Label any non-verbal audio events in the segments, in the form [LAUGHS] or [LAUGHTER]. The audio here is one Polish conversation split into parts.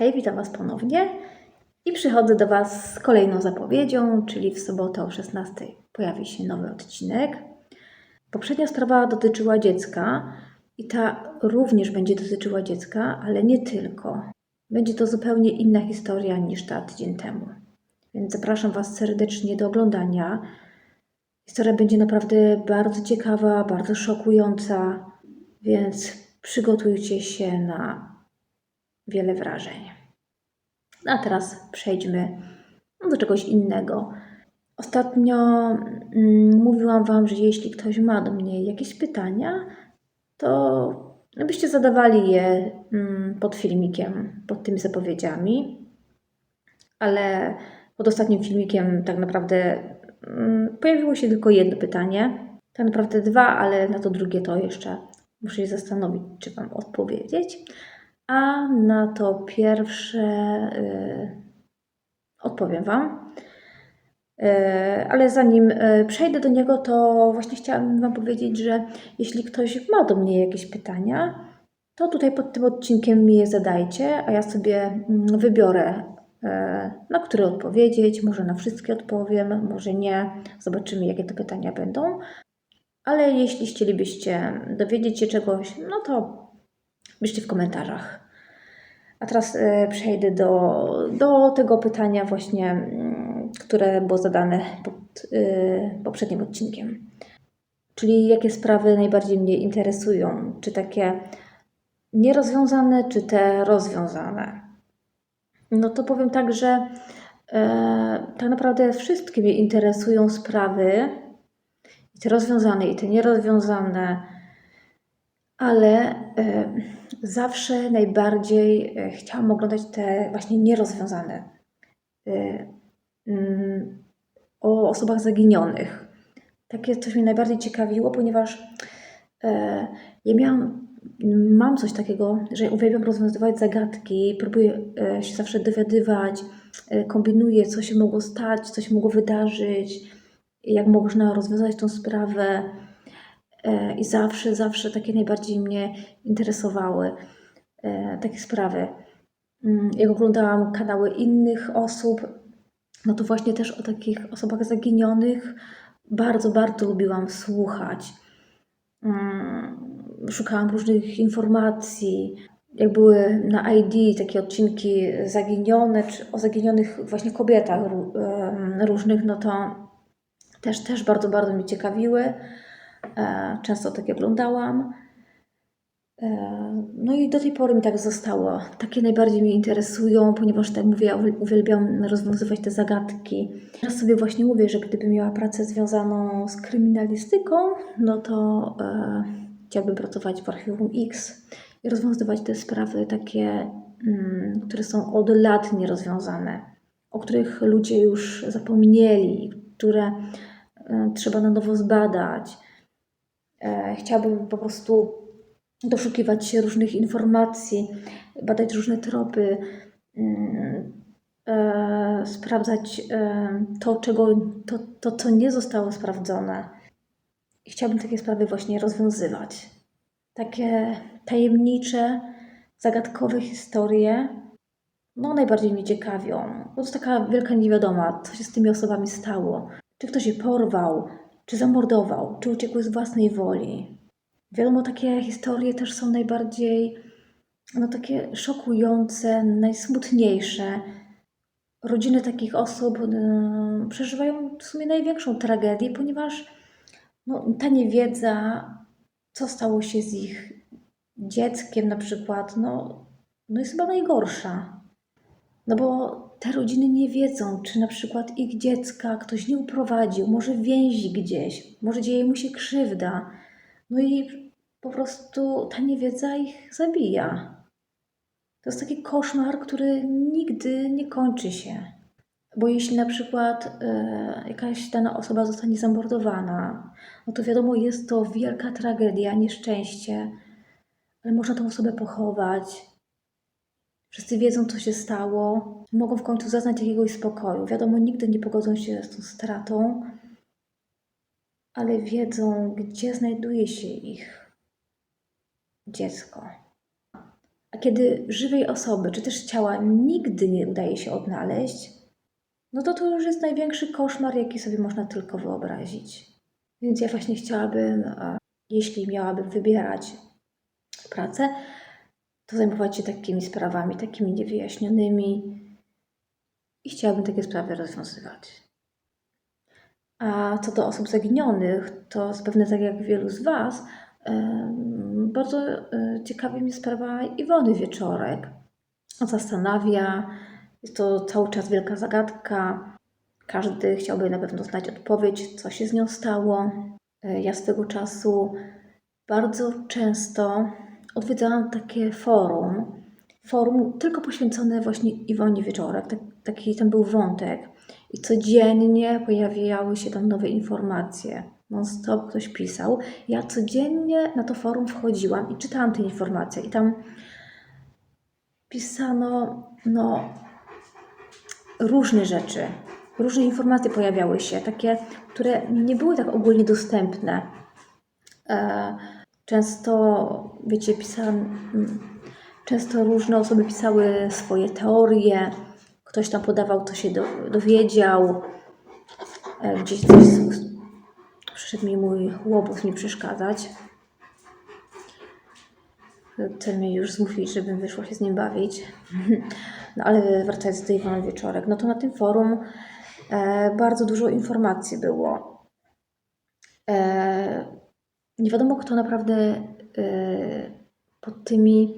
Hej, witam Was ponownie i przychodzę do Was z kolejną zapowiedzią, czyli w sobotę o 16 pojawi się nowy odcinek. Poprzednia sprawa dotyczyła dziecka i ta również będzie dotyczyła dziecka, ale nie tylko. Będzie to zupełnie inna historia niż ta tydzień temu. Więc zapraszam Was serdecznie do oglądania. Historia będzie naprawdę bardzo ciekawa, bardzo szokująca, więc przygotujcie się na wiele wrażeń. A teraz przejdźmy do czegoś innego. Ostatnio mm, mówiłam Wam, że jeśli ktoś ma do mnie jakieś pytania, to byście zadawali je mm, pod filmikiem, pod tymi zapowiedziami. Ale pod ostatnim filmikiem tak naprawdę mm, pojawiło się tylko jedno pytanie. Tak naprawdę dwa, ale na to drugie to jeszcze muszę się zastanowić, czy Wam odpowiedzieć. A na to pierwsze y, odpowiem Wam. Y, ale zanim y, przejdę do niego, to właśnie chciałam Wam powiedzieć, że jeśli ktoś ma do mnie jakieś pytania, to tutaj pod tym odcinkiem mi je zadajcie, a ja sobie mm, wybiorę, na które odpowiedzieć. Może na wszystkie odpowiem, może nie. Zobaczymy, jakie te pytania będą. Ale jeśli chcielibyście dowiedzieć się czegoś, no to piszcie w komentarzach. A teraz e, przejdę do, do tego pytania właśnie, mm, które było zadane pod y, poprzednim odcinkiem. Czyli jakie sprawy najbardziej mnie interesują? Czy takie nierozwiązane, czy te rozwiązane? No to powiem tak, że e, tak naprawdę wszystkie mnie interesują sprawy, i te rozwiązane, i te nierozwiązane, ale e, zawsze najbardziej e, chciałam oglądać te właśnie nierozwiązane e, mm, o osobach zaginionych. Takie coś mnie najbardziej ciekawiło, ponieważ ja miałam, mam coś takiego, że uwielbiam rozwiązywać zagadki, próbuję się zawsze dowiadywać, kombinuję, co się mogło stać, co się mogło wydarzyć, jak można rozwiązać tą sprawę. E, i zawsze, zawsze takie najbardziej mnie interesowały e, takie sprawy. Mm, jak oglądałam kanały innych osób, no to właśnie też o takich osobach zaginionych bardzo, bardzo lubiłam słuchać. Mm, szukałam różnych informacji. Jak były na ID takie odcinki zaginione, czy o zaginionych właśnie kobietach różnych, no to też, też bardzo, bardzo mnie ciekawiły. E, często takie oglądałam. E, no i do tej pory mi tak zostało. Takie najbardziej mnie interesują, ponieważ tak mówię, ja uwielbiam rozwiązywać te zagadki. Teraz sobie właśnie mówię, że gdybym miała pracę związaną z kryminalistyką, no to e, chciałabym pracować w Archiwum X i rozwiązywać te sprawy takie, mm, które są od lat nierozwiązane, o których ludzie już zapomnieli, które e, trzeba na nowo zbadać. E, chciałabym po prostu doszukiwać się różnych informacji, badać różne tropy, mm, e, sprawdzać e, to, czego, to, to, co nie zostało sprawdzone. Chciałabym takie sprawy właśnie rozwiązywać. Takie tajemnicze, zagadkowe historie, no najbardziej mnie ciekawią, bo to jest taka wielka niewiadoma, co się z tymi osobami stało. Czy ktoś je porwał, czy zamordował, czy uciekły z własnej woli. Wiadomo, takie historie też są najbardziej, no takie szokujące, najsmutniejsze. Rodziny takich osób no, przeżywają w sumie największą tragedię, ponieważ no, ta niewiedza, co stało się z ich dzieckiem na przykład, no, no jest chyba najgorsza. No bo te rodziny nie wiedzą, czy na przykład ich dziecka ktoś nie uprowadził, może więzi gdzieś, może dzieje mu się krzywda. No i po prostu ta niewiedza ich zabija. To jest taki koszmar, który nigdy nie kończy się. Bo jeśli na przykład e, jakaś dana osoba zostanie zamordowana, no to wiadomo, jest to wielka tragedia, nieszczęście, ale można tą osobę pochować, Wszyscy wiedzą, co się stało, mogą w końcu zaznać jakiegoś spokoju. Wiadomo, nigdy nie pogodzą się z tą stratą, ale wiedzą, gdzie znajduje się ich dziecko. A kiedy żywej osoby, czy też ciała nigdy nie udaje się odnaleźć, no to to już jest największy koszmar, jaki sobie można tylko wyobrazić. Więc ja właśnie chciałabym, jeśli miałabym wybierać pracę, zajmować się takimi sprawami, takimi niewyjaśnionymi i chciałabym takie sprawy rozwiązywać. A co do osób zaginionych, to zapewne tak jak wielu z Was, bardzo e, ciekawi mnie sprawa Iwony Wieczorek. Zastanawia, jest to cały czas wielka zagadka. Każdy chciałby na pewno znać odpowiedź, co się z nią stało. E, Ja swego czasu bardzo często odwiedzałam takie forum, forum tylko poświęcone właśnie Iwonie Wieczorek. Tak, taki tam był wątek. I codziennie pojawiały się tam nowe informacje. Non stop ktoś pisał. Ja codziennie na to forum wchodziłam i czytałam te informacje. I tam pisano no, różne rzeczy. Różne informacje pojawiały się, takie, które nie były tak ogólnie dostępne. E, Często, wiecie, pisałam, mm, często różne osoby pisały swoje teorie, ktoś tam podawał, co się do, dowiedział, E, gdzieś coś, przyszedł mi mój łobuz mi przeszkadzać. Ten mnie już zmusił, żebym wyszła się z nim bawić. [LAUGHS] No ale wracając do Iwony Wieczorek, no to na tym forum e, bardzo dużo informacji było. E, nie wiadomo, kto naprawdę e, pod tymi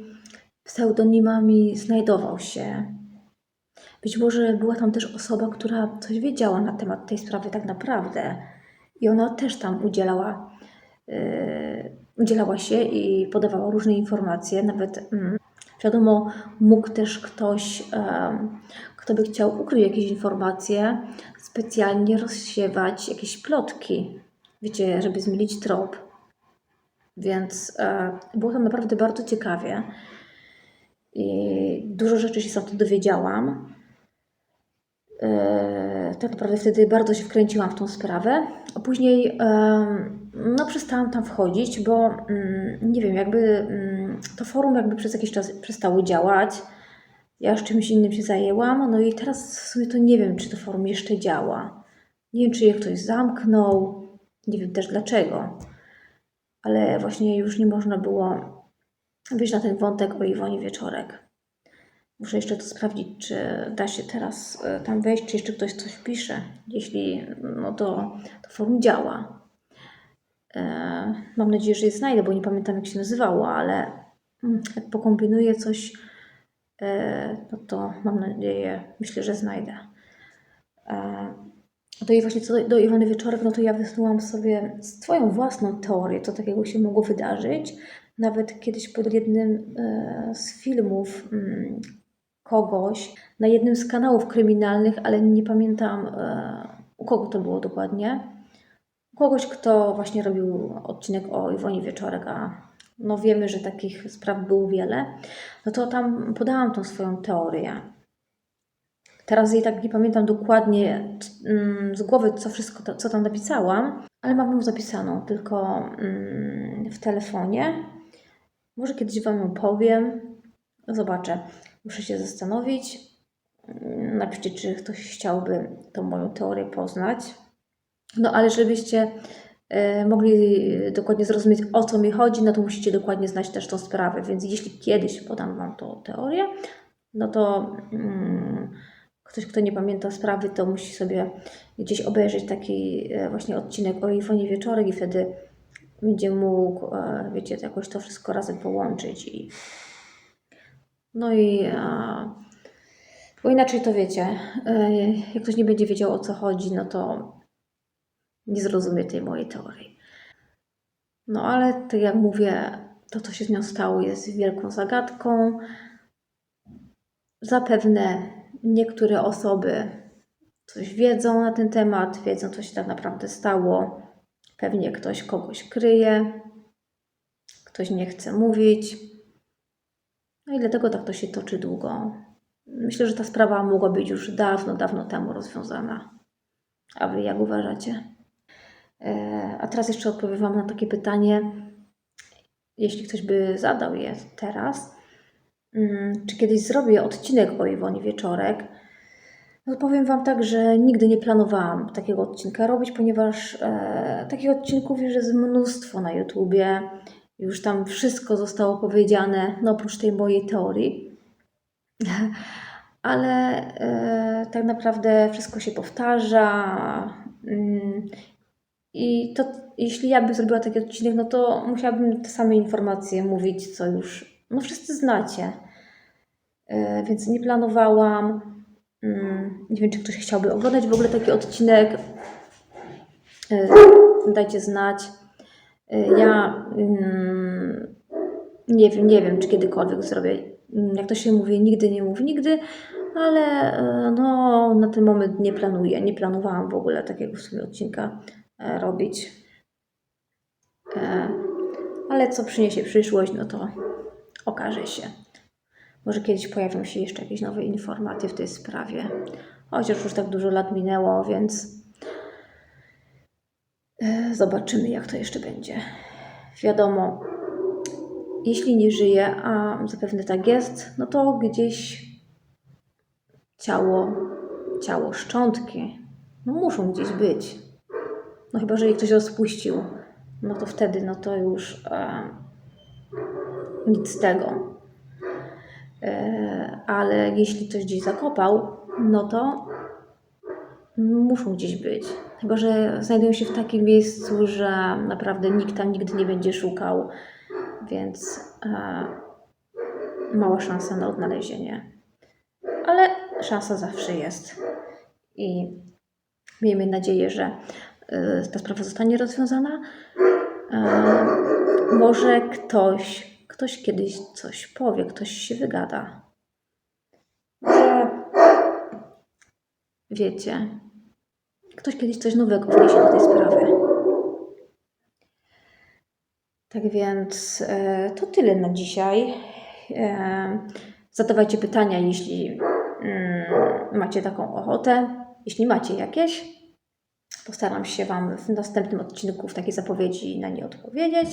pseudonimami znajdował się. Być może była tam też osoba, która coś wiedziała na temat tej sprawy tak naprawdę i ona też tam udzielała, e, udzielała się i podawała różne informacje. Nawet mm, wiadomo, mógł też ktoś, em, kto by chciał ukryć jakieś informacje, specjalnie rozsiewać jakieś plotki, wiecie, żeby zmienić trop. Więc e, było tam naprawdę bardzo ciekawie. I dużo rzeczy się stamtąd dowiedziałam. E, tak naprawdę wtedy bardzo się wkręciłam w tą sprawę. A później em, no, przestałam tam wchodzić, bo mm, nie wiem, jakby mm, to forum jakby przez jakiś czas przestało działać. Ja już czymś innym się zajęłam, no i teraz w sumie to nie wiem, czy to forum jeszcze działa. Nie wiem, czy je ktoś zamknął, nie wiem też dlaczego, ale właśnie już nie można było wyjść na ten wątek o Iwonie Wieczorek. Muszę jeszcze to sprawdzić, czy da się teraz e, tam wejść, czy jeszcze ktoś coś pisze. Jeśli, no to, to forum działa. E, Mam nadzieję, że je znajdę, bo nie pamiętam jak się nazywało, ale mm, jak pokombinuję coś, e, no to mam nadzieję, myślę, że znajdę. To i właśnie co do, do Iwony Wieczorek, no to ja wysnułam sobie swoją własną teorię, co takiego się mogło wydarzyć. Nawet kiedyś pod jednym e, z filmów mm, kogoś na jednym z kanałów kryminalnych, ale nie pamiętam e, u kogo to było dokładnie. U kogoś, kto właśnie robił odcinek o Iwonie Wieczorek, a no wiemy, że takich spraw było wiele. No to tam podałam tą swoją teorię. Teraz jej tak nie pamiętam dokładnie mm, z głowy, co wszystko, co tam napisałam, ale mam ją zapisaną tylko mm, w telefonie. Może kiedyś Wam ją powiem. Zobaczę. Muszę się zastanowić. Mm, Napiszcie, czy ktoś chciałby tą moją teorię poznać. No ale żebyście e, mogli dokładnie zrozumieć, o co mi chodzi, no to musicie dokładnie znać też tą sprawę. Więc jeśli kiedyś podam Wam tą teorię, no to ktoś, kto nie pamięta sprawy, to musi sobie gdzieś obejrzeć taki e, właśnie odcinek o Iwonie Wieczorek i wtedy będzie mógł, e, wiecie, jakoś to wszystko razem połączyć i no i e, bo inaczej to wiecie, jak ktoś nie będzie wiedział o co chodzi, no to nie zrozumie tej mojej teorii. No ale tak jak mówię, to co się z nią stało jest wielką zagadką. Zapewne niektóre osoby coś wiedzą na ten temat, wiedzą co się tak naprawdę stało. Pewnie ktoś kogoś kryje, ktoś nie chce mówić. No i dlatego tak to się toczy długo. Myślę, że ta sprawa mogła być już dawno, dawno temu rozwiązana. A wy jak uważacie? E, A teraz jeszcze odpowiem Wam na takie pytanie, jeśli ktoś by zadał je teraz, czy kiedyś zrobię odcinek o Iwonie Wieczorek. No powiem Wam tak, że nigdy nie planowałam takiego odcinka robić, ponieważ e, takich odcinków już jest mnóstwo na YouTubie. Już tam wszystko zostało powiedziane, no oprócz tej mojej teorii. [LAUGHS] Ale e, tak naprawdę wszystko się powtarza. Mm, I to, jeśli ja bym zrobiła taki odcinek, no to musiałabym te same informacje mówić, co już no wszyscy znacie. E, więc nie planowałam. Mm, Nie wiem, czy ktoś chciałby oglądać w ogóle taki odcinek. E, Dajcie znać. E, Ja mm, nie wiem, nie wiem, czy kiedykolwiek zrobię. Mm, Jak to się mówi, nigdy nie mów nigdy, ale no, na ten moment nie planuję. Nie planowałam w ogóle takiego w sumie odcinka robić. Ale co przyniesie przyszłość, no to okaże się. Może kiedyś pojawią się jeszcze jakieś nowe informacje w tej sprawie. Chociaż już tak dużo lat minęło, więc e, zobaczymy, jak to jeszcze będzie. Wiadomo, jeśli nie żyje, a zapewne tak jest, no to gdzieś ciało, ciało, szczątki, no muszą gdzieś być. No chyba, że ktoś rozpuścił, no to wtedy, no to już e, nic z tego. E, ale jeśli ktoś gdzieś zakopał, no to muszą gdzieś być. Chyba, że znajdują się w takim miejscu, że naprawdę nikt tam nigdy nie będzie szukał, więc e, mała szansa na odnalezienie. Ale szansa zawsze jest. I miejmy nadzieję, że e, ta sprawa zostanie rozwiązana. Może ktoś, ktoś kiedyś coś powie, ktoś się wygada. Może wiecie, ktoś kiedyś coś nowego wniesie do tej sprawy. Tak więc e, to tyle na dzisiaj. E, zadawajcie pytania, jeśli mm, macie taką ochotę. Jeśli macie jakieś, postaram się Wam w następnym odcinku w takiej zapowiedzi na nie odpowiedzieć.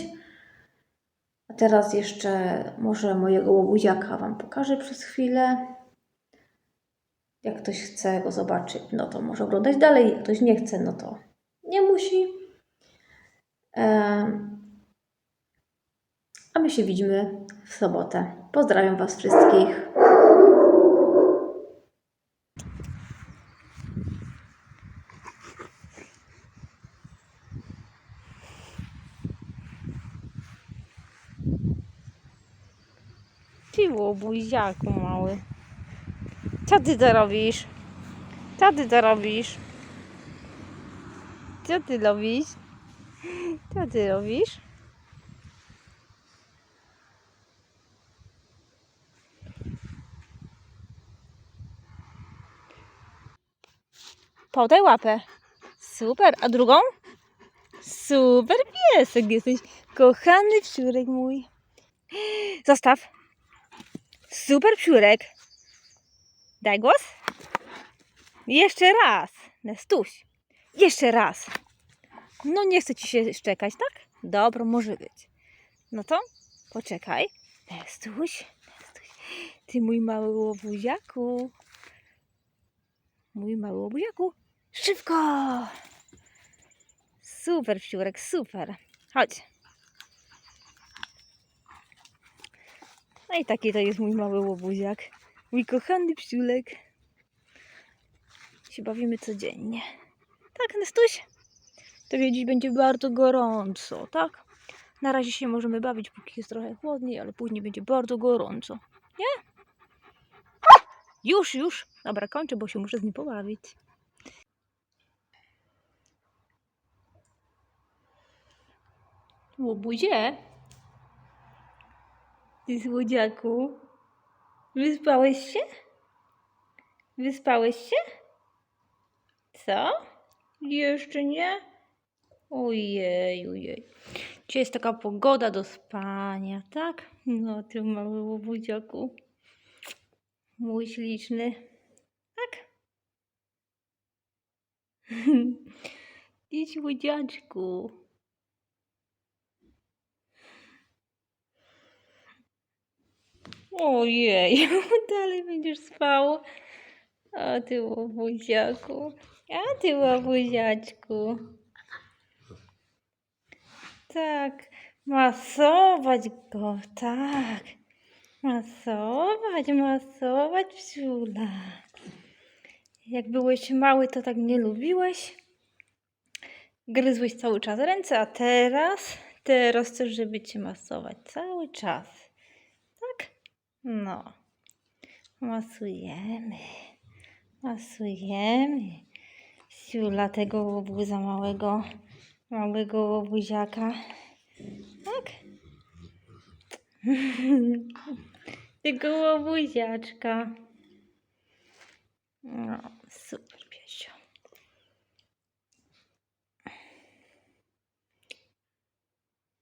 A teraz jeszcze może mojego łobuziaka Wam pokażę przez chwilę. Jak ktoś chce go zobaczyć, no to może oglądać dalej. Jak ktoś nie chce, no to nie musi. A my się widzimy w sobotę. Pozdrawiam Was wszystkich. Ty łobuziaku mały. Co ty to robisz? Co ty to robisz? Co ty robisz? Co ty robisz? Podaj łapę. Super. A drugą? Super piesek jesteś. Kochany wsiurek mój. Zostaw. Super psiurek. Daj głos. Jeszcze raz. Nestuś. Jeszcze raz. No nie chce ci się szczekać, tak? Dobro, może być. No to poczekaj. Nestuś. Nestuś. Ty mój mały łobuziaku. Mój mały łobuziaku. Szybko. Super psiurek, super. Chodź. No i taki to jest mój mały łobuziak. Mój kochany psiulek. Się bawimy codziennie. Tak, Nestuś? Tobie dziś będzie bardzo gorąco, tak? Na razie się możemy bawić, póki jest trochę chłodniej, ale później będzie bardzo gorąco. Nie? Już, już. Dobra, kończę, bo się muszę z nim pobawić. Łobuzie? Ty słodziaku. Wyspałeś się? Wyspałeś się? Co? Jeszcze nie? Ojej, ojej. Dzisiaj jest taka pogoda do spania, tak? No, ty mały łobuziaku. Mój śliczny. Tak? [LAUGHS] Ty słodziaczku. Ojej, [LAUGHS] dalej będziesz spał. A ty łobuziaku. A ty łobuziaczku. Tak, masować go, tak. Masować, masować psiula. Jak byłeś mały, to tak nie lubiłeś. Gryzłeś cały czas ręce, a teraz, teraz chcesz, żeby cię masować cały czas. No. Masujemy. Masujemy. Siula tego łobuza małego, małego łobuziaka. Tak? [LAUGHS] tego łobuziaczka. No, super.